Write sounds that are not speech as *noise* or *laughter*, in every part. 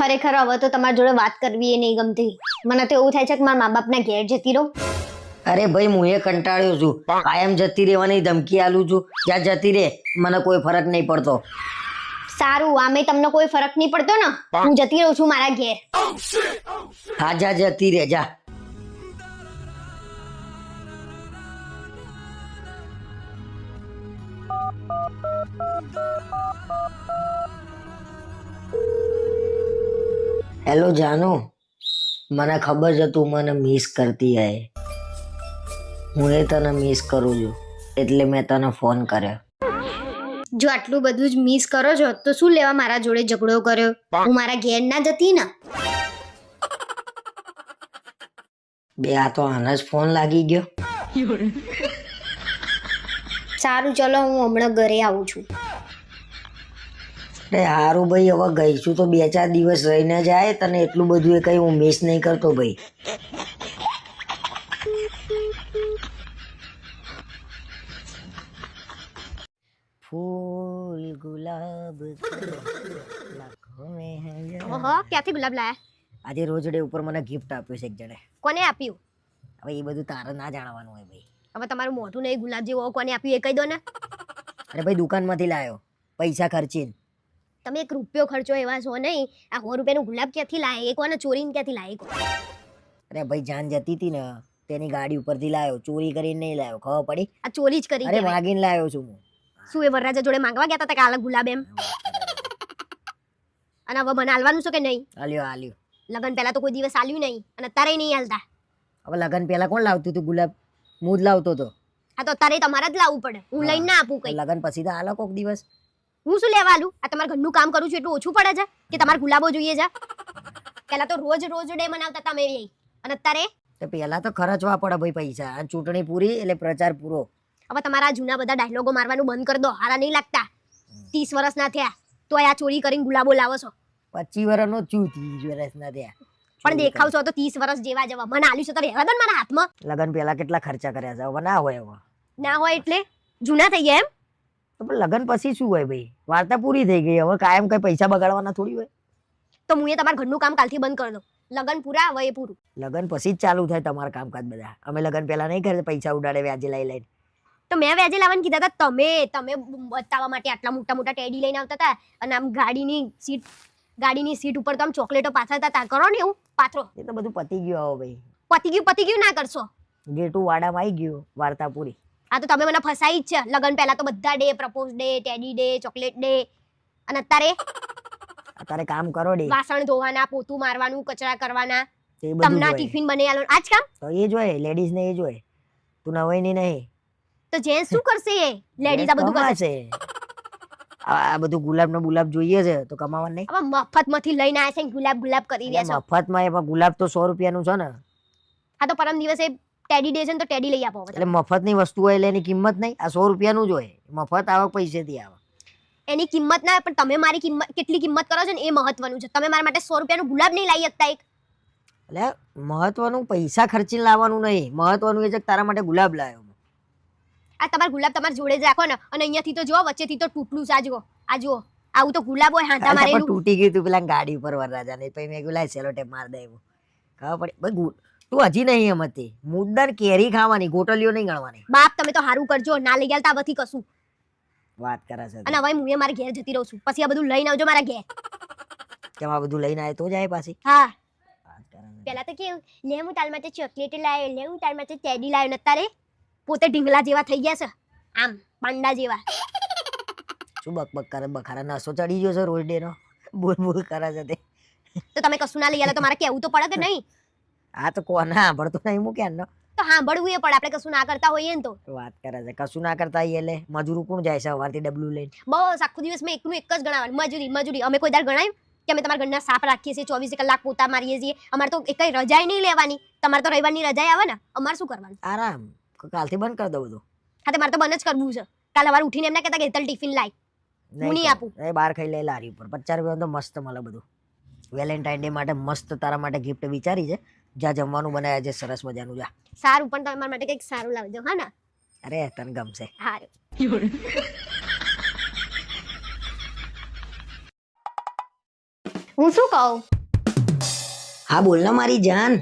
ખરેખર હવે તો તમારી જોડે વાત કરવી એ નહીં ગમતી. મને તો એવું થાય છે કે મારા મા બાપના ઘેર જતી રહું. અરે ભાઈ હું એ કંટાળ્યો છું. કાયમ જતી રહેવાની ધમકી આલું છું. જ્યાં જતી રહે મને કોઈ ફરક નહીં પડતો. સારું આમે તમને કોઈ ફરક નહીં પડતો ને? હું જતી રહું છું મારા ઘેર. હા જા જતી રહે જા. હેલો જાનુ મને ખબર છે તું મને મિસ કરતી હે. હું એ તને મિસ કરું છું એટલે મેં તને ફોન કર્યો. જો આટલું બધું જ મિસ કરો છો તો શું લેવા મારા જોડે ઝઘડો કર્યો? હું મારા ઘેર ના જતી ને? બે આ તો આને જ ફોન લાગી ગયો. સારું ચલો હું હમણાં ઘરે આવું છું. અરે હારું ભાઈ હવે ગઈશું તો બે ચાર દિવસ રહીને જાય તને એટલું બધું એ કઈ હું મિસ નહીં કરતો ભાઈ. ફૂલ ગુલાબ. ઓહો ક્યાંથી ગુલાબ લાયા? આજે રોજ ડે ઉપર મને ગિફ્ટ આપ્યું છે એક જણે. કોને આપ્યું? હવે એ બધું તારે ના જાણવાનું હોય ભાઈ. હવે તમારું મોઢું નહીં ગુલાબ જેવો કોને આપ્યું એ કહી દો ને. અરે ભાઈ દુકાનમાંથી લાયો. પૈસા ખર્ચીને. તમે એક રૂપિયો ખર્ચો એવા છો નહીં. આ સો રૂપિયાનું ગુલાબ ક્યાંથી લાય? એક વાર ચોરીને ક્યાંથી લાય? એ અરે ભાઈ જાન જતી હતી ને તેની ગાડી ઉપરથી લાયો. ચોરી કરીને નહીં લાયો ખબર પડી? આ ચોરી જ કરી અરે. માગીને લાયો છું હું. શું એ વરરાજા જોડે માંગવા ગયા હતા કે આલા ગુલાબ એમ? અને હવે મને હાલવાનું છે કે નહીં? હાલ્યો હાલ્યો. લગન પહેલા તો કોઈ દિવસ આલ્યું નહીં અને અત્યારે નહીં હાલતા. હવે લગન પહેલા કોણ લાવતું હતું ગુલાબ? હું જ લાવતો હતો. આ તો અત્યારે તમારે જ લાવવું પડે. હું. લઈને ના આપું કઈ. લગન પછી તો હાલો કોક દિવસ. હું શું લેવા આલું? આ તમારા ઘરનું કામ કરું છું એટલું ઓછું પડે છે કે તમારે ગુલાબો જોઈએ છે? પહેલા તો રોજ રોજ ડે મનાવતા તમે એ. અને અત્યારે? તો પહેલા તો ખર્ચવા પડે ભાઈ પૈસા. આ ચૂંટણી પૂરી એટલે પ્રચાર પૂરો. હવે તમારા જૂના બધા ડાયલોગો મારવાનું બંધ કરી દો. હારા નહીં લાગતા. ત્રીસ વર્ષના થયા. તો આ ચોરી કરીને ગુલાબો લાવો છો. પચીસ વર્ષનો છું ત્રીસ વર્ષના થયા. પણ દેખાવ છો તો ત્રીસ વર્ષ જેવા જેવા. મને આલ્યું છે તો રહેવા દો મારા હાથમાં. લગન પહેલા કેટલા ખર્ચા કર્યા છે? હવે ના હોય હવે ના હોય એટલે? જૂના થઈ ગયા એમ? તો પણ લગન પછી શું હોય ભાઈ? વાર્તા પૂરી થઈ ગઈ. હવે કાયમ કઈ પૈસા બગાડવાના થોડી હોય. તો હું એ તમારા ઘરનું કામ કાલથી બંધ કરી દઉં. લગન પૂરા હવે એ પૂરું. લગન પછી જ ચાલુ થાય તમારા કામકાજ બધા. અમે લગન પહેલા નહીં કરે પૈસા ઉડાડે વ્યાજે લઈ લઈને. તો મેં વ્યાજે લાવવાનું કીધા હતા તમે. તમે બતાવવા માટે આટલા મોટા મોટા ટેડી લઈને આવતા હતા. અને આમ ગાડીની સીટ ગાડીની સીટ ઉપર તો આમ ચોકલેટો પાથરતા હતા. કરો ને એવું પાથરો. એ તો બધું પતી ગયું હવે ભાઈ. પતી ગયું પતી ગયું ના કરશો. ગેટુ વાડામાં આવી ગયું વાર્તા પૂરી આ તો તમે મને ફસાઈ જ છે. લગન પહેલા તો બધા day propose day teddy day chocolate day. અને અત્યારે? અત્યારે કામ કરો ડે. વાસણ ધોવાના પોતું મારવાનું કચરા કરવાના. તમના ટિફિન બને આલો. આજ કામ? તો એ જોઈએ લેડીઝ ને એ જોઈએ. તું નવાઈ ની નહીં. તો જેન્ટ્સ શું કરશે એ? *laughs* લેડીઝ આ બધું કરશે. આ બધું ગુલાબ નો ગુલાબ જોઈએ છે તો કમાવા નહીં. હવે મફતમાંથી લઈને આવ્યા છે ને ગુલાબ ગુલાબ કરી રહ્યા મફત મફતમાં એ ગુલાબ તો સો રૂપિયાનું છે ને. આ તો પરમ દિવસે ટેડી ડે છે ને તો ટેડી લઈ આપો એટલે મફતની વસ્તુ હોય એટલે એની કિંમત નહીં. આ સો રૂપિયાનું જ હોય. મફત આવક પૈસેથી આવે. એની કિંમત ના પણ તમે મારી કિંમત કેટલી કિંમત કરો છો ને એ મહત્વનું છે. તમે મારા માટે સો રૂપિયાનું ગુલાબ નહીં લાવી શકતા એક. એટલે મહત્વનું પૈસા ખર્ચીને લાવવાનું નહીં. મહત્વનું એ છે તારા માટે ગુલાબ લાવ્યો આ તમારા ગુલાબ તમારા જોડે જ રાખો ને. અને અહીંયાથી તો જો વચ્ચેથી તો તૂટલું છે. આ જુઓ આ જુઓ. આવું તો ગુલાબ હોય હાથા મારેલું. તૂટી ગયું તું પેલા ગાડી ઉપર વરરાજા ને પછી મેં લાય સેલો ટેપ માર દે એવું. ખબર પડે. ભાઈ તું હજી નહીં એમ હતી. મુદ્દાન કેરી ખાવાની ગોટલીઓ નહીં ગણવાની. બાપ તમે તો સારું કરજો. ના લઈ ગયા તાવથી કશું. વાત કરે છે અને હવે હું એ મારા ઘેર જતી રહું છું. પછી આ બધું લઈને આવજો મારા ઘેર. કેમ આ બધું લઈને આવે તો જાય પાછી? હા. પેલા તો કેવું લે હું તાર માટે ચોકલેટ લાવ્યો લે હું તાર માટે ટેડી લાવ્યો ને અત્યારે પોતે ઢીંગલા જેવા થઈ ગયા છે. આમ પાંડા જેવા. શું બક બક કરે? બખારા નસો ચડી ગયો છે રોજ ડે નો બોલ બોલ કરે છે તે. તો તમે કશું ના લઈ ગયા તો મારે કેવું તો પડે કે નહીં? આ તો કોના સાંભળતો નહીં મૂક્યા નો તો સાંભળવું એ પણ આપણે કશું ના કરતા હોઈએ ને તો. વાત કરે છે કશું ના કરતા હોઈએ એટલે મજૂર કોણ જાય છે સવારથી ડબલું લઈને? બસ આખો દિવસ મેં એકનું એક જ ગણાવવાનું. મજૂરી મજૂરી. અમે કોઈ દાર ગણાય? કે અમે તમારા ઘરના સાફ રાખીએ છીએ ચોવીસ કલાક પોતા મારીએ છીએ? અમારે તો એક રજાય નહીં લેવાની. તમારે તો રવિવારની રજા આવે ને અમારે શું કરવાનું? આરામ. કાલથી બંધ કરી દો બધું. હા તો મારે તો બંધ જ કરવું છે. કાલે સવારે ઉઠીને એમને કહેતા કે તલ ટિફિન લાય. હું નહીં આપું. એ બહાર ખાઈ લે લારી ઉપર. પચાસ રૂપિયા તો મસ્ત મળે બધું. વેલેન્ટાઇન ડે માટે મસ્ત તારા માટે ગિફ્ટ વિચારી છે. જ્યાં જમવાનું બનાવ્યા છે સરસ મજાનું જા. સારું પણ તમે મારા માટે કંઈક સારું લાવજો હા ને? અરે તને ગમશે. સારું હું શું કહું? હા બોલ ને મારી જાન.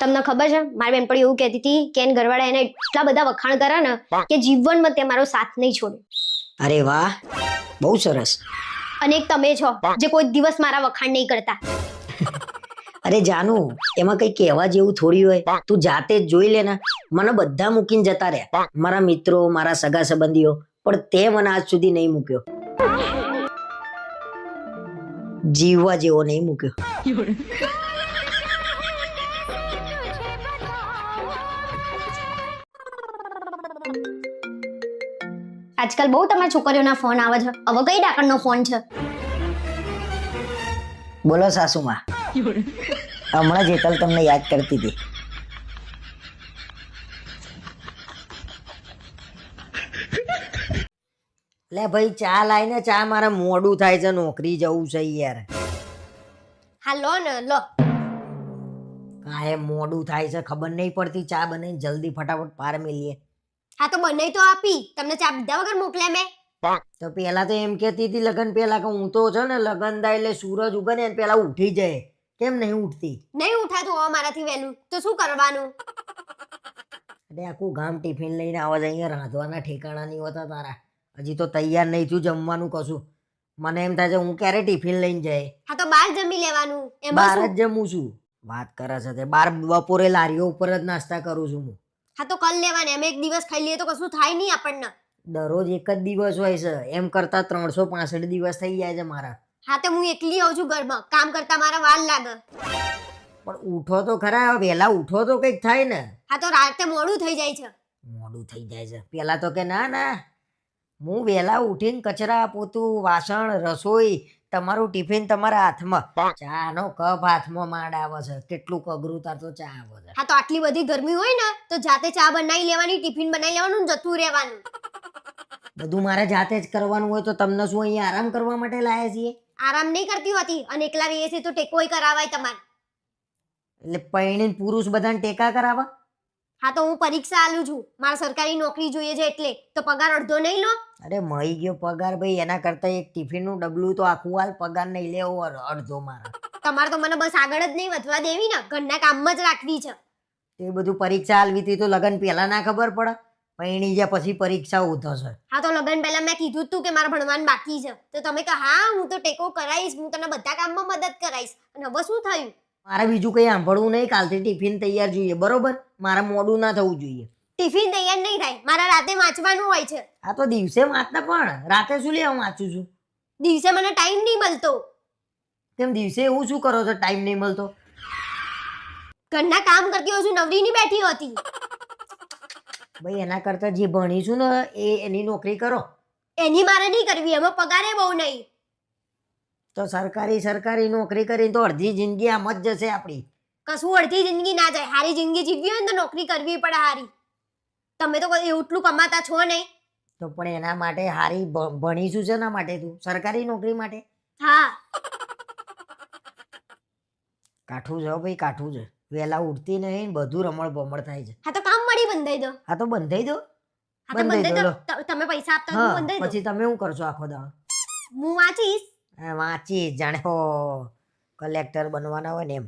તમને ખબર છે મારી બેનપણી એવું કહેતી હતી કે એન ઘરવાળા એને એટલા બધા વખાણ કર્યા ને કે જીવનમાં તે મારો સાથ નહીં છોડે. અરે વાહ બહુ સરસ. અને એક તમે છો જે કોઈ દિવસ મારા વખાણ નહીં કરતા. અરે જાનુ એમાં કઈ કહેવા જેવું થોડી હોય. તું જાતે જ જોઈ લે ને. મને બધા મૂકીને જતા રહ્યા. મારા મિત્રો મારા સગા સંબંધીઓ. પણ તે મને આજ સુધી નહીં મૂક્યો. જીવવા જેવો નહીં મૂક્યો. આજકાલ બહુ તમારા છોકરીઓના ફોન આવે છે. હવે કઈ ડાકણનો ફોન છે? બોલો સાસુમાં. હમણાં જેતલ તમને યાદ કરતી હતી. લે ભાઈ ચા લાઈને ચા મારે મોડું થાય છે નોકરી જવું છે યાર. હા લો ને લો. કાંઈ મોડું થાય છે ખબર નહીં પડતી ચા બનાવીને જલ્દી ફટાફટ પાર મેલીએ. હા તો બનાવી તો આપી. તમને ચા બધા વગર મોકલ્યા મેં. તો પેલા તો એમ કહેતી હતી લગન પેલા કે હું તો છે ને લગન થાય એટલે સૂરજ ઉગે ને પેલા ઉઠી જાય. કેમ નહીં ઉઠતી? નહીં ઉઠાતું હવે મારાથી વહેલું. તો શું કરવાનું? અરે આખું ગામ ટિફિન લઈને આવા અહીંયા રાંધવાના ઠેકાણા નહીં હોતા તારા. હજી તો તૈયાર નહીં છું જમવાનું કશું. મને એમ થાય છે હું ક્યારે ટિફિન લઈને જાય? હા તો બહાર જમી લેવાનું. બહાર જ જમું છું. વાત કરે છે તે. બાર બપોરે લારીઓ ઉપર જ નાસ્તા કરું છું હું. હા તો કલ લેવાને. એમ એક દિવસ ખાઈ લઈએ તો કશું થાય નહીં આપણને. દરરોજ એક જ દિવસ હોય છે. એમ કરતા ત્રણસો પાસઠ દિવસ થઈ જાય છે મારા. હા તો હું એકલી આવું છું ઘરમાં. કામ કરતા મારા વાર લાગે. પણ ઉઠો તો ખરા વહેલા ઉઠો તો કંઈક થાય ને. હા તો રાતે મોડું થઈ જાય છે. મોડું થઈ જાય છે. પેલા તો કે ના ના. હું વહેલા ઉઠીને કચરા પોતું વાસણ રસોઈ તમારું ટિફિન તમારા હાથમાં. ચાનો કપ હાથમાં માંડ આવે છે. કેટલું અઘરું તાર તો ચા આવે છે. હા તો આટલી બધી ગરમી હોય ને તો જાતે ચા બનાવી લેવાની ટિફિન બનાવી લેવાનું જતું રહેવાનું. બધું મારે જાતે જ કરવાનું હોય તો તમને શું અહીંયા આરામ કરવા માટે લાયા છીએ? આરામ નહીં કરતી હોતી અને એકલા રહીએ છીએ તો ટેકોય કરાવાય તમારે. એટલે પૈણીને પુરુષ બધાને ટેકા કરાવવા? હા તો હું પરીક્ષા આલું છું. મારે સરકારી નોકરી જોઈએ છે એટલે. તો પગાર અડધો નહીં લો. અરે મળી ગયો પગાર ભાઈ. એના કરતા એક ટિફિનનું ડબલું તો આખું હાલ પગાર નહીં લેવો અડધો મારા. તમારે તો મને બસ આગળ જ નહીં વધવા દેવી ને. ઘરના કામમાં જ રાખવી છે. તે બધું પરીક્ષા આલવી હતી તો લગન પહેલા ના ખબર પડે? પૈણી જ્યાં પછી પરીક્ષા થશે છે. હા તો લગન પહેલા મેં કીધું જ તું કે મારે ભણવાનું બાકી છે. તો તમે કહો હા હું તો ટેકો કરાવીશ હું તને બધા કામમાં મદદ કરાવીશ. અને હવે શું થયું? મારે બીજું કંઈ સાંભળવું નહીં કાલથી ટિફિન તૈયાર જોઈએ બરોબર? મારા મોડું ના થવું જોઈએ. ટિફિન તૈયાર નહીં થાય મારા રાતે વાંચવાનું હોય છે. હા તો દિવસે વાંચતા પણ રાતે શું લેવા વાંચું છું? દિવસે મને ટાઈમ નહીં મળતો. તેમ દિવસે એવું શું કરો છો ટાઈમ નહીં મળતો? ઘરના કામ કરતી હોઉં છું નવરી ની બેઠી હોતી. ભાઈ એના કરતા જે ભણીશું ને એ એની નોકરી કરો. એની મારે નહીં કરવી એમાં પગારે બહુ નહીં. તો સરકારી સરકારી નોકરી કરીને તો અડધી જિંદગી આમ જ જશે આપણી. કશું અડધી જિંદગી ના જાય હારી જિંદગી જીવવી હોય ને તો નોકરી કરવી પડે હારી. તમે તો કોઈ એટલું કમાતા છો નહીં. તો પણ એના માટે હારી ભણીશું છે ના માટે તું? સરકારી નોકરી માટે? હા. કાઠું છે ભાઈ કાઠું છે વહેલા ઉઠતી નહીં બધું રમણ ભમણ થાય છે. હા તો બંધાઈ દો. હા તો બંધાઈ દો. હા તો બંધાઈ દો, તમે પૈસા આપતા હું બંધાઈ દો. પછી તમે શું કરશો આખો દાડો? હું વાંચીશ. આ વાંચી જાણે હો કલેક્ટર બનવાના હોય ને એમ.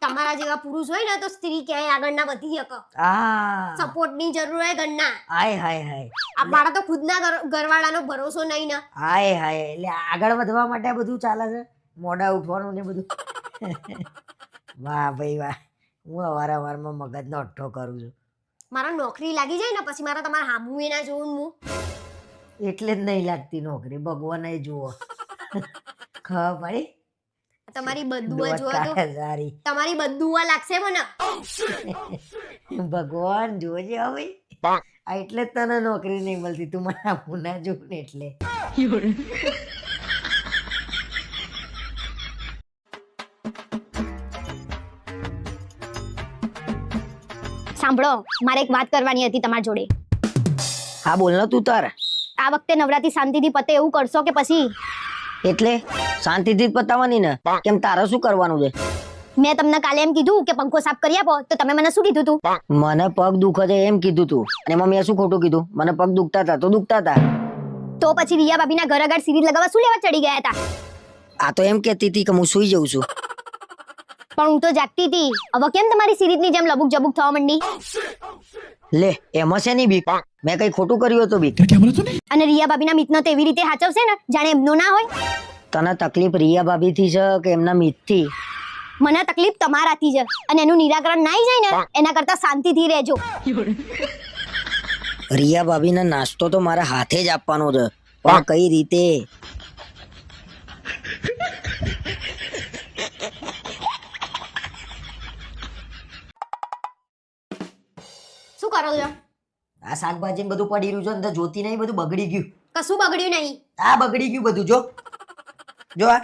તમારા જેવા પુરુષ હોય ને તો સ્ત્રી ક્યાંય આગળ ના વધી શકે. સપોર્ટની જરૂર હોય ઘરના. હાય હાય હાય. આ મારા તો ખુદના ઘર- ઘરવાળાનો ભરોસો નહીં ને. હાય હાય. એટલે આગળ વધવા માટે બધું ચાલે છે. મોડા ઉઠવાનું ને બધું. *laughs* વાહ ભાઈ વાહ. હું અવારનવારમાં મગજનો અઠ્ઠો કરું છું. મારા નોકરી લાગી જાય ને પછી મારા તમારા હામું એ ના જોઉં હું એટલે જ નહીં લાગતી નોકરી ભગવાન જુઓ. *laughs* ખબર પડી? તમારી બધું સારી તમારી બધું લાગશે મને. *laughs* ભગવાન જોજે હવે. એટલે જ તને નોકરી નહીં મળતી તું મને આવું ના જોઉં ને એટલે. *laughs* સાંભળો મારે એક વાત કરવાની હતી તમારી જોડે. હા બોલ ને તું તાર. આ વખતે નવરાત્રી શાંતિથી પતે એવું કરશો કે પછી? એટલે? શાંતિથી પતાવવાની ને? કેમ તારે શું કરવાનું છે? મેં તમને કાલે એમ કીધું કે પંખો સાફ કરી આપો તો તમે મને શું કીધું તું? મને પગ દુખે છે એમ કીધું તું. અને એમાં મેં શું ખોટું કીધું? મને પગ દુખતા હતા તો દુખતા હતા. તો પછી રિયા ભાભીના ઘર આગળ સીરી લગાવવા શું લેવા ચડી ગયા હતા? આ તો એમ કહેતી હતી કે હું સુઈ જઉં છું. પણ હું તો જાગતી હતી. હવે કેમ તમારી સિરીજની જેમ લબુક જબુક થવા માંડી? લે એમાં છે નહીં બીક. મેં કઈ ખોટું કર્યું હતું બીક. અને રિયા ભાભીના મિતનો તો એવી રીતે હાચવશે ને? જાણે એમનો ના હોય? તને તકલીફ રિયા ભાભીથી છે કે એમના મિતથી મને તકલીફ તમારાથી છે. અને એનું નિરાકરણ ના જાય ને એના કરતા શાંતિથી રહેજો. રિયા ભાભીને નાસ્તો તો મારા હાથે જ આપવાનો છે. પણ કઈ રીતે? કરો છો? આ શાકભાજી ને બધું પડી રહ્યું છે અંદર જોતી નહીં બધું બગડી ગયું. કશું બગડ્યું નહીં. આ બગડી ગયું બધું જો. જો આ.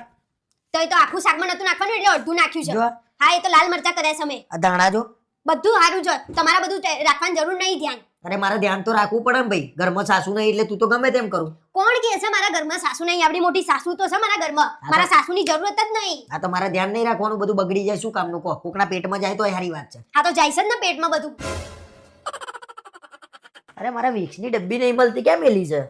તો એ તો આખું શાકમાં નતું નાખવાનું એટલે અડધું નાખ્યું છે. જો આ. હા એ તો લાલ મરચા કર્યા સમય આ ધાણા જો. બધું સારું છે. તમારા બધું રાખવાની જરૂર નહીં ધ્યાન. અરે મારે ધ્યાન તો રાખવું પડે ને ભાઈ. ઘરમાં સાસુ નહીં એટલે તું તો ગમે તેમ કરું. કોણ કહે છે મારા ઘરમાં સાસુ નહીં? આવડી મોટી સાસુ તો છે મારા ઘરમાં. તો- મારા સાસુની જરૂરત જ નહીં. આ તો મારે ધ્યાન નહીં રાખવાનું બધું બગડી જાય. શું કામનું કહો? કોકના પેટમાં જાય તો એ સારી વાત છે. આ તો જાય છે જ ને પેટમાં બધું. અરે મારા વિક્સની ડબ્બી નહીં મળતી. કેમ મેલી છે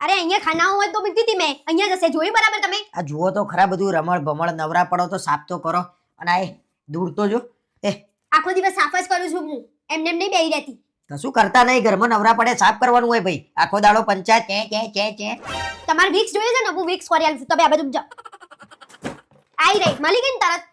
અરે અહીંયા ખાનાઓ હોય તો મૂકી હતી મેં. અહીંયા જશે. જોયું બરાબર તમે? આ જુઓ તો ખરા બધું રમણ ભમણ નવરા પડો તો સાફ તો કરો. અને આ દૂર તો જો. એ. આખો દિવસ સાફ જ કરું છું હું. એમને એમ નહીં બેહી રહેતી. કશું કરતા નહીં? ઘરમાં નવરા પડે સાફ કરવાનું હોય ભાઈ. આખો દાડો પંચાયત કે કે કે કે તમારે વિક્સ જોઈએ છે ને? હું વિક્સ કરી આલું તમે આ બધું જાઓ. આઈ રહી મળી ગઈ ને તરત.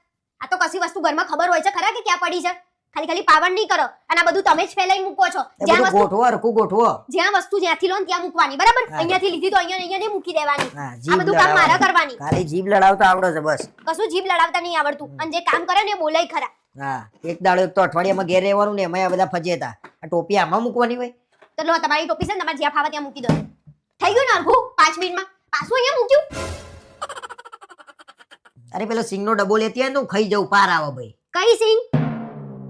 આ તો કશી વસ્તુ ઘરમાં ખબર હોય છે. ખરા કે ક્યાં પડી છે? ખાલી ખાલી પાવર નહીં કરો. અને આ બધું તમે જ ફેલાઈ મૂકો છો. જ્યાં વસ્તુ ગોઠવો હરખું ગોઠવો. જ્યાં વસ્તુ જ્યાંથી લો ને ત્યાં મૂકવાની. બરાબર? અહીંયાથી લીધી તો અહીંયા અહીંયા નહીં મૂકી દેવાની. આ બધું કામ મારા કરવાની. ખાલી જીભ લડાવતા આવડે છે બસ. કશું જીભ લડાવતા નહીં આવડતું. અને જે કામ કરે ને બોલાય ખરા. હા એક દાડો એક તો અઠવાડિયામાં ઘેર રહેવાનું ને એમાં બધા ફજેતા આ ટોપી આમાં મૂકવાની હોય? તો લો તમારી ટોપી છે ને તમારે જ્યાં ફાવે ત્યાં મૂકી દો. થઈ ગયું ને અરખું પાંચ મિનિટમાં. પાછું અહીંયા મૂક્યું? અરે પેલો સિંગનો ડબો લેતી હોય ને તો હું ખાઈ જાઉં પાર આવે ભાઈ. કઈ સિંગ?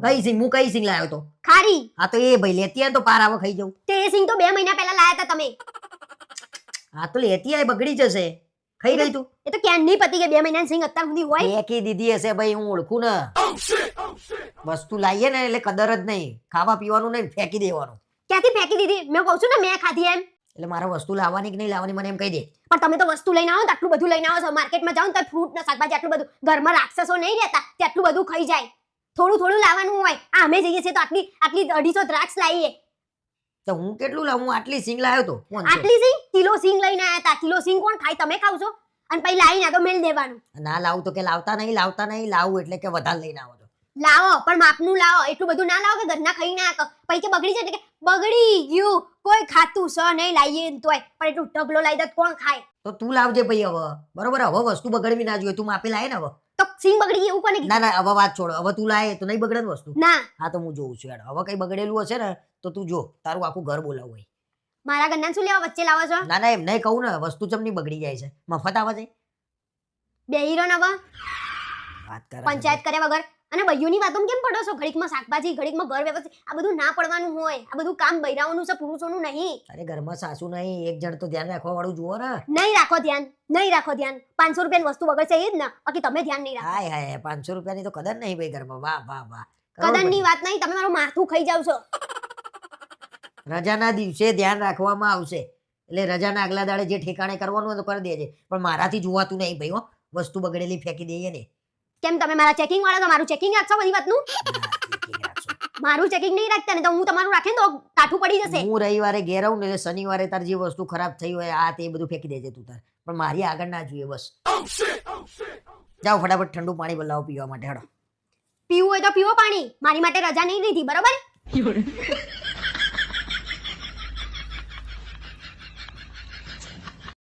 કઈ સિંગ હું કઈ સિંગ લાવ્યો તો? ખારી. હા તો એ ભાઈ લેતી ને તો પાર આવે ખાઈ જાઉં. તે સિંગ તો બે મહિના પહેલા લાયા હતા તમે. હા તો લેતી આય બગડી જશે. ખાઈ ગઈ તું એ તો ક્યાં નહીં પતી કે બે મહિના સિંગ અત્યાર સુધી હોય? ફેંકી દીધી હશે ભાઈ હું ઓળખું ને. વસ્તુ લાવીએ ને એટલે કદર જ નહીં. ખાવા પીવાનું નહીં ફેંકી દેવાનું. ક્યાંથી ફેંકી દીધી? મેં કહું છું ને મેં ખાધી એમ. એટલે મારે વસ્તુ લાવવાની કે નહીં લાવવાની મને એમ કહી દે. પણ તમે તો વસ્તુ લઈને આવો આટલું બધું લઈને આવો છો. માર્કેટમાં જાઓ ને તો ફ્રૂટ ને શાકભાજી આટલું બધું. ઘરમાં રાક્ષસો નહીં રહેતા તે આટલું બધું ખાઈ જાય. થોડું થોડું લાવવાનું હોય. આ અમે જઈએ છીએ તો આટલી આટલી અઢીસો દ્રાક્ષ લાવીએ. તો હું કેટલું લાવું? હું આટલી સિંગ લાવ્યો તો? આટલી સિંગ? કિલો સિંગ લઈને આવ્યા હતા કિલો સિંગ કોણ ખાય? તમે ખાવ છો અને પછી લાવીને તો મેલ દેવાનું. ના લાવું તો કે લાવતા નહીં લાવતા નહીં લાવું એટલે કે વધારે લઈને આવો લાવો પણ માપનું લાવો. એટલું બધું ના લાવો કે ઘરના ખાઈ ના પછી કે બગડી જાય કે બગડી ગયું. કોઈ ખાતું સ નહીં લાવીએ તોય. પણ એટલું ઢગલો લાવી દે કોણ ખાય? તો તું લાવજે ભાઈ હવે. બરોબર? હવે વસ્તુ બગડવી ના જોઈએ. તું માપી લાય ને હવે. તો સિંગ બગડી ગઈ એવું કોને કીધું? ના ના હવે વાત છોડ. હવે તું લાય તો નહીં બગડે ને વસ્તુ. ના. હા તો હું જોઉં છું યાર હવે કઈ બગડેલું હશે ને તો તું જો. તારું આખું ઘર બોલાવું હોય મારા ઘરના શું લેવા વચ્ચે લાવો છો? ના ના એમ નહીં કહું ને. વસ્તુ ચમની બગડી જાય છે? મફત આવે છે? બે હીરો નવા વાત કરે. છે. પંચાયત કર્યા વગર. અને બૈયુની વાતો કેમ પડો છો? ઘડીકમાં શાકભાજી ઘડીકમાં ઘર વ્યવસ્થિત આ બધું ના પડવાનું હોય આ બધું કામ બૈરાઓનું છે પુરુષોનું નહીં. અરે ઘરમાં સાસુ નહીં એક જણ તો ધ્યાન રાખવા વાળું જુઓ ને. નહીં રાખો ધ્યાન નહીં રાખો ધ્યાન. પાંચસો રૂપિયાની વસ્તુ બગડશે એ જ ને બાકી તમે ધ્યાન નહીં રાખો. હાય હાય પાંચસો રૂપિયાની તો કદર નહીં ભાઈ ઘરમાં. વાહ વાહ વાહ. કદરની વાત નહીં તમે મારું માથું ખાઈ જાવ છો. રજાના દિવસે ધ્યાન રાખવામાં આવશે. એટલે રજાના આગલા દાડે જે ઠેકાણે કરવાનું હોય તો કરી દેજે. પણ મારાથી જોવાતું નહીં ભાઈ હો. વસ્તુ બગડેલી ફેંકી દઈએ ને. કેમ તમે મારા ચેકિંગ વાળા તો મારું ચેકિંગ રાખશો બધી વાતનું. *laughs* મારું ચેકિંગ નહીં રાખતા ને તો હું તમારું રાખે તો કાઠું પડી જશે. હું રવિવારે ઘેર આવું ને એટલે શનિવારે તાર જે વસ્તુ ખરાબ થઈ હોય આ તે બધું ફેંકી દેજે તું તાર. પણ મારી આગળ ના જોઈએ બસ. જાઓ ફટાફટ ઠંડુ પાણી બોલાવો પીવા માટે હડો. પીવું હોય તો પીવો પાણી. મારી માટે રજા નહીં લીધી બરોબર? *laughs*